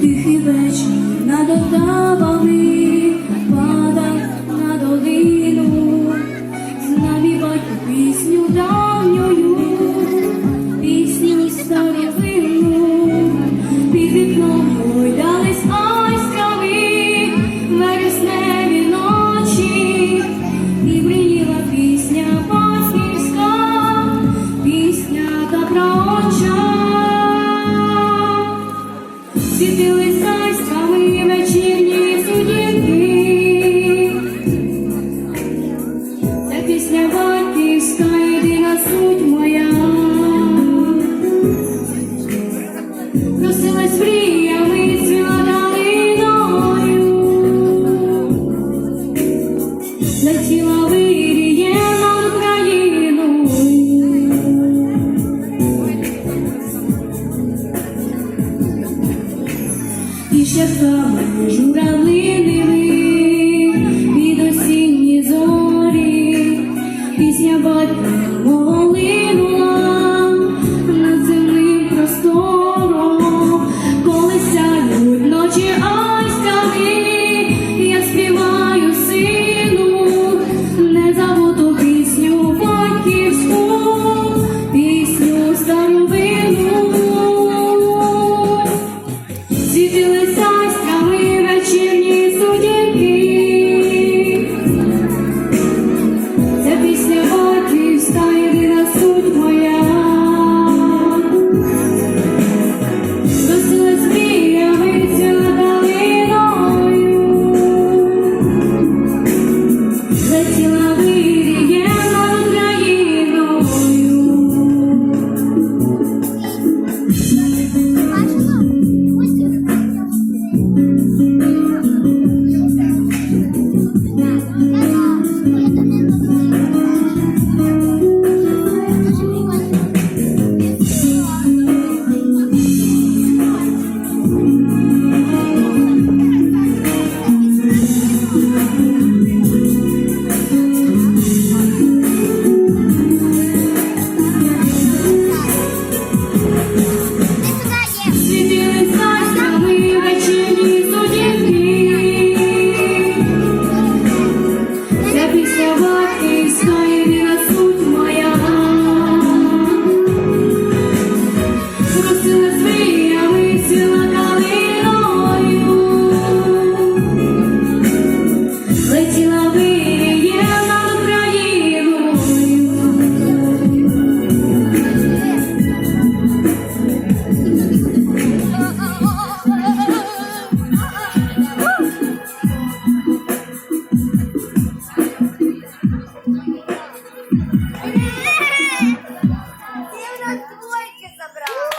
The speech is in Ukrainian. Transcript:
Тихий вечір над отдавами падав на долину, знамівать пісню. Deixa a fama, jura livre